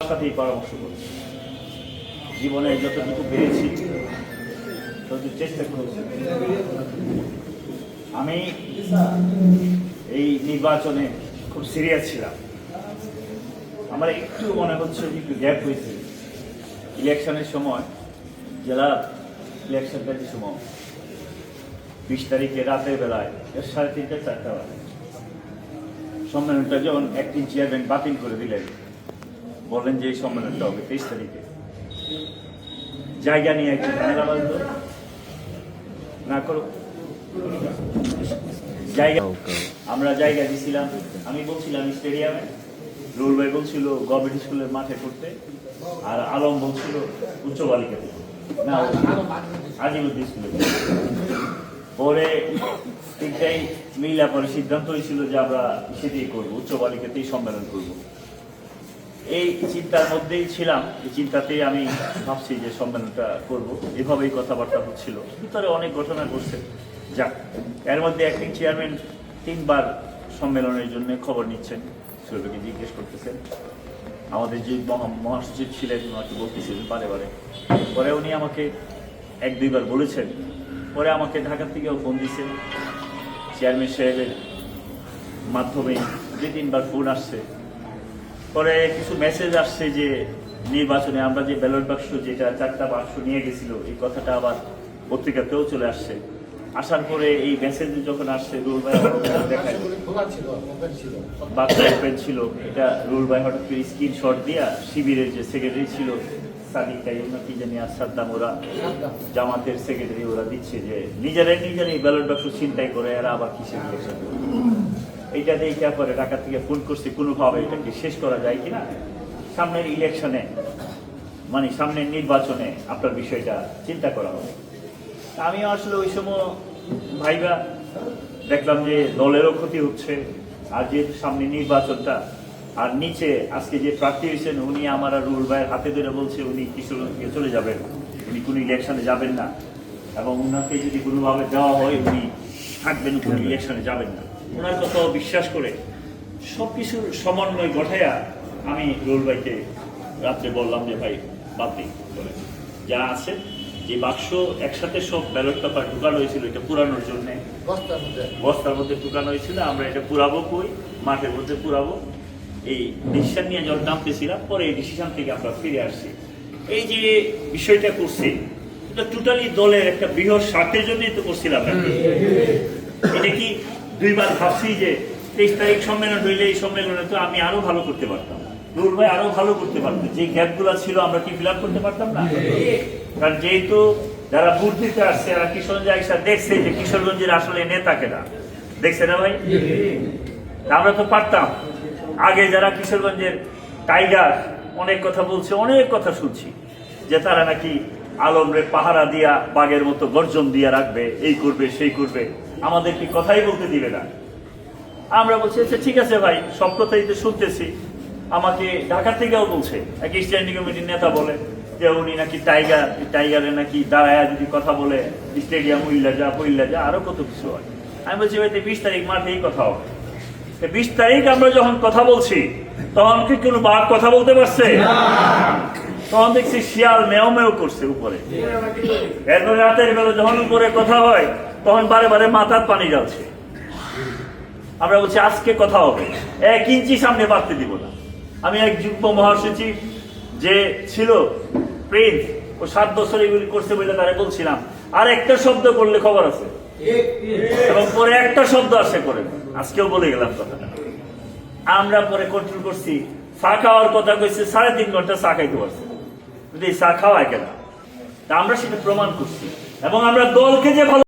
সাথেই পরামর্শ করছি। জীবনে যতটুকু পেরেছি, ততটুকু চেষ্টা করেছি। আমি এই নির্বাচনে খুব সিরিয়াস ছিলাম। আমার একটু মনে হচ্ছে যে একটু গ্যাপ হয়েছে। ইলেকশনের সময়, জেলা ইলেকশনটা যে সময়, বিশ তারিখে রাতের বেলায় সাড়ে তিনটা, চারটা বাজে। সম্মেলনটা যখন অ্যাক্টিং চেয়ারম্যান বাতিল করে দিলেন বললেন যে এই সম্মেলনটা হবে তেইশ তারিখে। জায়গা নিয়ে একটু ঝামেলা বাঁধল না করো। জায়গা আমরা জায়গা দিছিলাম। আমি বলছিলাম স্টেডিয়ামে। রুল ভাই বলছিল গভর্নমেন্ট স্কুলের মাঠে করতে। আর আলম বলছিল উচ্চ বালিকাতে না আজিমুদ্দিন স্কুলে পরে তিনটাই মিলা পরে সিদ্ধান্ত হয়েছিল যে আমরা সেটাই করব, উচ্চ বালিকাতেই সম্মেলন করব। এই চিন্তার মধ্যেই ছিলাম। এই চিন্তাতেই আমি ভাবছি যে সম্মেলনটা করব। এভাবেই কথাবার্তা হচ্ছিল। ভিতরে অনেক ঘটনা ঘটছে। যাক, এর মধ্যে অ্যাক্টিং চেয়ারম্যান তিনবার সম্মেলনের জন্য খবর নিচ্ছেন। সুরভিকে জিজ্ঞেস করতেছেন, আমাদের যে মহা- মহাসচিব ছিলেন, ওনাকে বলতেছিলেন বারে বারে। পরে উনি আমাকে এক দুইবার বলেছেন। পরে আমাকে ঢাকা থেকেও ফোন দিছে। চেয়ারম্যান সাহেবের মাধ্যমে দুই তিনবার ফোন আসছে পরে কিছু মেসেজ আসছে যে নির্বাচনে আমরা যে ব্যালট বাক্স যেটা চারটা বাক্স নিয়ে গেছিল, এই কথাটা আবার পত্রিকাতেও চলে আসছে। আসার পরে এই মেসেজ যখন আসছে রুল ভাই দেখায়। ছিল বাক্স ওপেন ছিল। এটা রুল ভাই হঠাৎ করে স্ক্রিনশট দিয়া শিবিরের যে সেক্রেটারি ছিল তাই কি জানি আর সাদ্দাম, ওরা। জামাতের সেক্রেটারি ওরা দিচ্ছে যে নিজেরাই নিজেরাই ব্যালট বাক্স চিন্তাই করে, এরা আবার কিসের এইটা দেখে পরে ঢাকা থেকে ফোন করছি কোনোভাবে এটাকে শেষ করা যায় কিনা? সামনের ইলেকশনে মানে সামনের নির্বাচনে আপনার বিষয়টা চিন্তা করা হবে। আমি আসলে ওই সময় ভাইবা দেখলাম যে দলেরও ক্ষতি হচ্ছে আর যেহেতু সামনে নির্বাচনটা আর নিচে আজকে যে প্রার্থী হয়েছেন উনি আমার আর রুল ভাইয়ের হাতে ধরে বলছে উনি কিশোরগঞ্জে চলে যাবেন উনি কোনো ইলেকশনে যাবেন না। এবং ওনাকে যদি কোনোভাবে দেওয়া হয় উনি থাকবেন কোনো ইলেকশনে যাবেন না। ওনার কথা বিশ্বাস করে সব কিছুর সমন্বয় ঘটাইয়া আমি রুল ভাইকে রাত্রে বললাম যে ভাই বাদ দিই বলে যা আছে যে বাক্স একসাথে সব ব্যালট পেপার ঢুকানো হয়েছিল এটা পুরানোর জন্য বস্তার মধ্যে। ঢুকানো হয়েছিল আমরা এটা পুরাবো কই? মাঠের মধ্যে পুরাবো। এই ডিসিশন নিয়ে যখন নামতেছিলাম পরে এই ডিসিশন থেকে আমরা ফিরে আসছি। এই যে বিষয়টা করছি এটা টোটালি দলের একটা বৃহৎ স্বার্থের জন্যই তো করছিলাম এটা কি দুইবার ভাবছি যে তেইশ তারিখ সম্মেলন হইলে এই সম্মেলনে তো আমি আরও ভালো করতে পারতাম। নুর ভাই আরও ভালো করতে পারতাম যে গ্যাপগুলো ছিল আমরা কি ফিল করতে পারতাম না? কারণ যেহেতু যারা দিতে আসছে এরা কিশোরগঞ্জে আইসা দেখছে যে কিশোরগঞ্জের আসলে নেতা কেনা দেখছে না ভাই? আমরা তো পারতাম। আগে যারা কিশোরগঞ্জের টাইগার অনেক কথা বলছে, অনেক কথা শুনছি যে তারা নাকি আলমরে পাহারা দিয়া, বাঘের মতো গর্জন দিয়া রাখবে, এই করবে, সেই করবে। আমাদের কি কথাই বলতে দিবে না। আমরা বলছি আচ্ছা ঠিক আছে ভাই, সব কথাই তো শুনতেছি। আমাকে ঢাকা থেকেও বলছে। এক স্ট্যান্ডিং কমিটির নেতা বলে যে, উনি নাকি টাইগার টাইগারে নাকি দাঁড়ায় যদি কথা বলে স্টেডিয়াম উইল্লা যা, বইল্লা যা, আরও কত কিছু হয়। আমি বলছি, ভাই বিশ তারিখ মাঠেই কথা হবে। বিশ তারিখ আমরা যখন কথা বলছি, তখন কি কোনো বাঘ কথা বলতে পারছে? তখন দেখছি শিয়াল মেও মেও করছে উপরে। এরপরে রাতের বেলা যখন উপরে কথা হয় তখন বারে বারে মাথার পানি যাচ্ছে আমরা বলছি, আজকে কথা হবে। এক ইঞ্চি সামনে বাড়তে দিব না। আমি এক যুগ্ম মহাসচিব যে ছিল প্রিন্স, ও সাত বছর এগুলি করছে বলে তারা বলছিলাম। আর একটা শব্দ করলে খবর আছে? এবং পরে একটা শব্দ আসে করে আজকেও বলে গেলাম কথাটা। আমরা পরে কন্ট্রোল করছি। চা খাওয়ার কথা কইছে, সাড়ে তিন ঘণ্টা চা খাইতে পারছে যদি চা খাওয়ায় কেন? আমরা সেটা প্রমাণ করছি। এবং আমরা দলকে যে ভালো